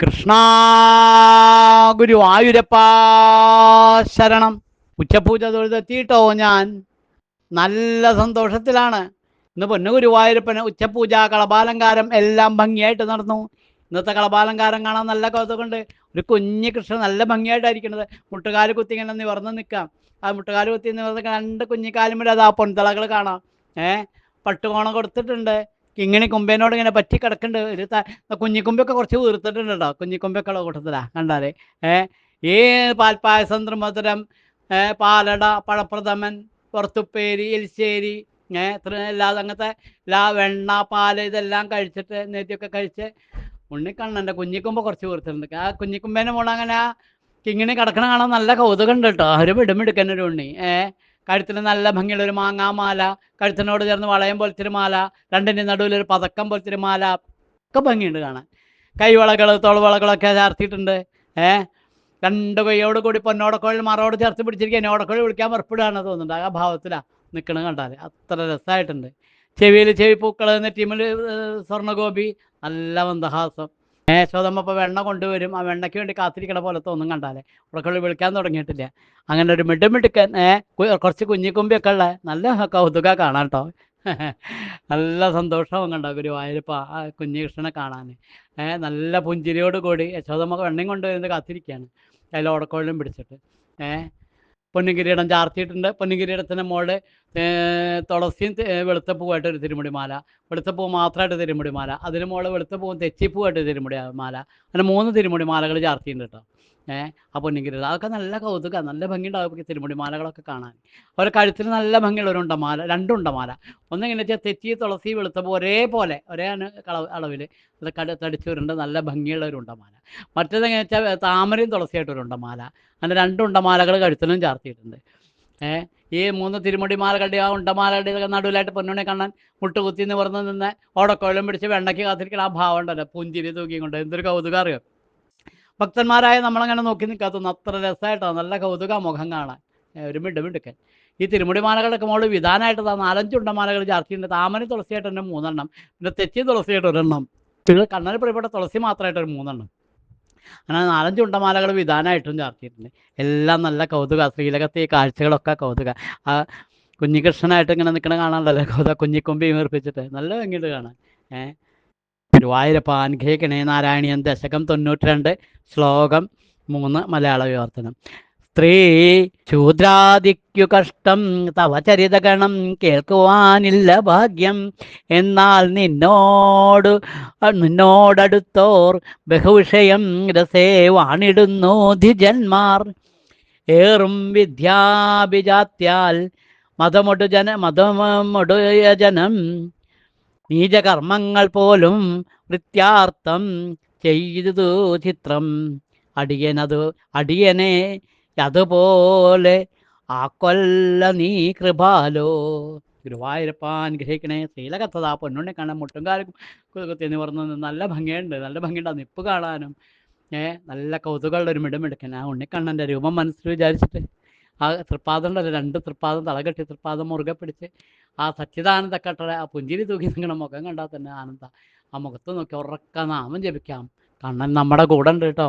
കൃഷ്ണ ഗുരു ആയുരപ്പാ ശരണം. ഉച്ചപൂജ തൊഴുതെത്തിയിട്ടോ ഞാൻ. നല്ല സന്തോഷത്തിലാണ്. ഇന്ന് പൊന്നുഗുരുവായൂരപ്പന് ഉച്ചപൂജ കളപാലങ്കാരം എല്ലാം ഭംഗിയായിട്ട് നടന്നു. ഇന്നത്തെ കളപാലങ്കാരം കാണാൻ നല്ല കൗതുകമുണ്ട്. ഒരു കുഞ്ഞ് കൃഷ്ണൻ നല്ല ഭംഗിയായിട്ടായിരിക്കുന്നത്. മുട്ടുകാൽ കുത്തി ഇങ്ങനെ നിവർന്ന് നിൽക്കാം. ആ മുട്ടുകാൽ കുത്തി നിവർന്ന് രണ്ട് കുഞ്ഞിക്കാലും വരെ അത് ആ പൊൻതളകൾ കാണാം. ഏഹ് പട്ടുകോണം കൊടുത്തിട്ടുണ്ട്. ഇങ്ങനെ കുമ്പേനോട് ഇങ്ങനെ പറ്റി കിടക്കുന്നുണ്ട് ഒരു കുഞ്ഞിക്കുമ്പൊക്കെ കുറച്ച് വീർത്തിട്ടുണ്ട് കേട്ടോ കുഞ്ഞിക്കുമ്പൊക്കെ ഉള്ള കൂട്ടത്തിലാ കണ്ടാലേ. ഏഹ് ഈ പാൽപ്പായസം ത്രിമധുരം പാലട പഴപ്രഥമൻ പുറത്തുപ്പേരി എലിശ്ശേരി ഏഹ് എല്ലാ അങ്ങനത്തെ എല്ലാ വെണ്ണ പാൽ ഇതെല്ലാം കഴിച്ചിട്ട് നെറ്റിയൊക്കെ കഴിച്ച് ഉണ്ണിക്കണ്ണന്റെ കുഞ്ഞിക്കുമ്പ് കുറച്ച് വീർത്തിട്ടുണ്ട്. ആ കുഞ്ഞിക്കുമ്പേനെ മോൾ അങ്ങനെ ആ കിങ്ങിണി കിടക്കണ കാണാൻ നല്ല കൗതുകം ഉണ്ട് കേട്ടോ ഒരു വിടുമെടുക്കൻ ഒരു ഉണ്ണി. ഏ കഴുത്തിൽ നല്ല ഭംഗിയുള്ള ഒരു മാങ്ങാമാല കഴുത്തിനോട് ചേർന്ന് വളയം പോലത്തെ മാല രണ്ടിന്റെ നടുവിൽ ഒരു പതക്കം പോലത്തെ മാല. ഒക്കെ ഭംഗിയുണ്ട് കാണാൻ. കൈവളകൾ തോൾവളകളൊക്കെ ചേർത്തിയിട്ടുണ്ട് ഏ? രണ്ട് കൈയോട് കൂടി പൊന്നോടക്കോഴിൽ മറോട് ചേർത്ത് പിടിച്ചിരിക്കുക ഓടക്കോഴി വിളിക്കാൻ പുറപ്പെടുകയാണ് തോന്നുന്നുണ്ട്. ആ ഭാവത്തിലാണ് നിൽക്കണത് കണ്ടാൽ അത്ര രസമായിട്ടുണ്ട്. ചെവിയിൽ ചെവി പൂക്കൾ നെറ്റിമിൽ സ്വർണഗോപി. നല്ല മന്ദഹാസം. യശോദമ്മ ഇപ്പോൾ വെണ്ണ കൊണ്ടുവരും. ആ വെണ്ണയ്ക്ക് വേണ്ടി കാത്തിരിക്കണ പോലത്തെ ഒന്നും കണ്ടാലേ. ഉടക്കുള്ളി വിളിക്കാൻ തുടങ്ങിയിട്ടില്ല. അങ്ങനെ ഒരു മിടുമിടുക്കൻ ഏ കു- കുറച്ച് കുഞ്ഞിക്കുമ്പിയൊക്കെ ഉള്ള നല്ല കൗതുക കാണാം കേട്ടോ നല്ല സന്തോഷവും കണ്ടോ ഗുരുവായൂരപ്പ ആ കുഞ്ഞികൃഷ്ണനെ കാണാൻ ഏ നല്ല പുഞ്ചിരിയോട് കൂടി യശോദമ്മ വെണ്ണയും കൊണ്ടുവരുന്നത് കാത്തിരിക്കുകയാണ് അതിൽ ഓടക്കോളിലും പിടിച്ചിട്ട്. ഏ പൊന്നുകിരീടം ചാർത്തിയിട്ടുണ്ട്. പൊന്നുകിരീടത്തിന്റെ മുകളിൽ തുളസിയും വെളുത്തപ്പൂവായിട്ട് വെളുത്ത പൂവായിട്ട് ഒരു തിരുമുടി മാല വെളുത്ത പൂ മാത്രമായിട്ട് തിരുമുടി മാല അതിന് മുകളിൽ വെളുത്ത പൂവും തെച്ചിപ്പൂവായിട്ട് തിരുമുടി മാല അങ്ങനെ മൂന്ന് തിരുമുടി മാലകൾ ചാർത്തിയിട്ടുണ്ട് കേട്ടോ. ഏഹ് ആ പൊന്നുകിരീടം അതൊക്കെ നല്ല കൗതുക. നല്ല ഭംഗിയുണ്ടാവും തിരുമുടി മാലകളൊക്കെ കാണാൻ. അവരുടെ കഴുത്തിന് നല്ല ഭംഗിയുള്ള ഒരു ഉണ്ടമാല രണ്ടുണ്ടമാല ഒന്നെങ്ങനെ വെച്ചാൽ തെച്ചി തുളസി വെളുത്ത പൂ ഒരേപോലെ ഒരേ കളവ് കള അളവിൽ കട തടിച്ചവരുണ്ട്. നല്ല ഭംഗിയുള്ള ഒരു ഉണ്ടമാല മറ്റേതെങ്ങനെ വെച്ചാൽ താമരയും തുളസിയായിട്ടൊരു ഉണ്ടമാല അങ്ങനെ രണ്ട് ഉണ്ടമാലകൾ കഴുത്തിലും ചാർത്തിയിട്ടുണ്ട്. ഏ ഈ മൂന്ന് തിരുമുടിമാലകളുടെ ആ ഉണ്ടമാലകളുടെ നടുവിലായിട്ട് പൊന്നുണ്ണി കാണാൻ മുട്ടുകുത്തി നിവർന്ന് നിന്ന് ഓടക്കോളം പിടിച്ച് വെണ്ണയ്ക്ക് കാത്തിരിക്കുന്ന ആ ഭാവം ഉണ്ടല്ലോ. പുഞ്ചിരി തൂക്കിയും കൊണ്ട് എന്തൊരു കൗതുകം ഭക്തന്മാരായ നമ്മളങ്ങനെ നോക്കി നിൽക്കാത്തൊന്നും അത്ര രസമായിട്ടാണ് നല്ല കൗതുക മുഖം കാണാൻ. ഒരു മിടുമിടുക്കൻ ഈ തിരുമുടിമാലകളൊക്കെ മോൾ വിധാനമായിട്ട് നാലഞ്ച് ഉണ്ടമാലകൾ ചാർത്തിയിട്ടുണ്ട്. താമര തുളസിയായിട്ട് തന്നെ മൂന്നെണ്ണം. പിന്നെ തെച്ചി തുളസിയായിട്ട് ഒരെണ്ണം പിന്നെ കണ്ണന് പ്രിയപ്പെട്ട തുളസി മാത്രമായിട്ട് ഒരു മൂന്നെണ്ണം. അങ്ങനെ നാലഞ്ച് ഉണ്ടമാലകൾ വിധാനമായിട്ടും ചാർത്തിയിട്ടുണ്ട്. എല്ലാം നല്ല കൗതുക ശ്രീലകത്തെ ഈ കാഴ്ചകളൊക്കെ കൗതുക. ആ കുഞ്ഞികൃഷ്ണനായിട്ട് ഇങ്ങനെ നിൽക്കണ കാണാണ്ടല്ലോ കൗതുക. കുഞ്ഞിക്കൊമ്പി വീർപ്പിച്ചിട്ട്. നല്ല ഭംഗിയുണ്ട് കാണാൻ. ഏഹ് ഗുരുവായൂരപ്പ അനുഗ്രഹിക്കണേ നാരായണീയൻ ദശകം തൊണ്ണൂറ്റി രണ്ട് ശ്ലോകം മൂന്ന് മലയാള വിവർത്തനം. സ്ത്രീ ശൂദ്രാദിക്കു കഷ്ടം തവ ചരിതഗണം കേൾക്കുവാനില്ല ഭാഗ്യം. എന്നാൽ നിന്നോട് നിന്നോടടുത്തോർ ബഹുവിഷയം രസേ വാണിടുന്നു ധിജന്മാർ ഏറും വിദ്യാഭിജാത്യാൽ മതമൊടു ജന മതമൊടുയ ജനം. നീചകർമ്മങ്ങൾ പോലും വൃത്യാർത്ഥം ചെയ്തു ചിത്രം. അടിയനത് അടിയനെ അതുപോലെ ആ കൊല്ല നീ കൃപാലോ. ഗുരുവായൂരപ്പ അനുഗ്രഹിക്കണേ ശ്രീലകത്തതാ. പൊന്നുണ്ണി കാണാൻ മുട്ടുംകാലും എന്ന് പറഞ്ഞു. നല്ല ഭംഗിയുണ്ട്. നല്ല ഭംഗിയുണ്ട്. ആ നിപ്പ് കാണാനും. ഏ നല്ല കൗതുകളുടെ ഒരു മിടുമിടുക്കൻ ആ ഉണ്ണിക്കണ്ണന്റെ രൂപം മനസ്സിൽ വിചാരിച്ചിട്ട് ആ തൃപ്പാദം ഉണ്ടല്ലോ. രണ്ട് തൃപ്പാദം തളകെട്ടി തൃപ്പാദം മുറുകെ പിടിച്ച് ആ സച്ചിദാനന്ദ കട്ടറ ആ പുഞ്ചിരി തൂക്കി നിൽക്കണ മുഖം കണ്ടാൽ തന്നെ ആനന്ദ. ആ മുഖത്ത് നോക്കി ഉറക്ക നാമം ജപിക്കാം. കണ്ണൻ നമ്മുടെ കൂടെ ഉണ്ട് കേട്ടോ.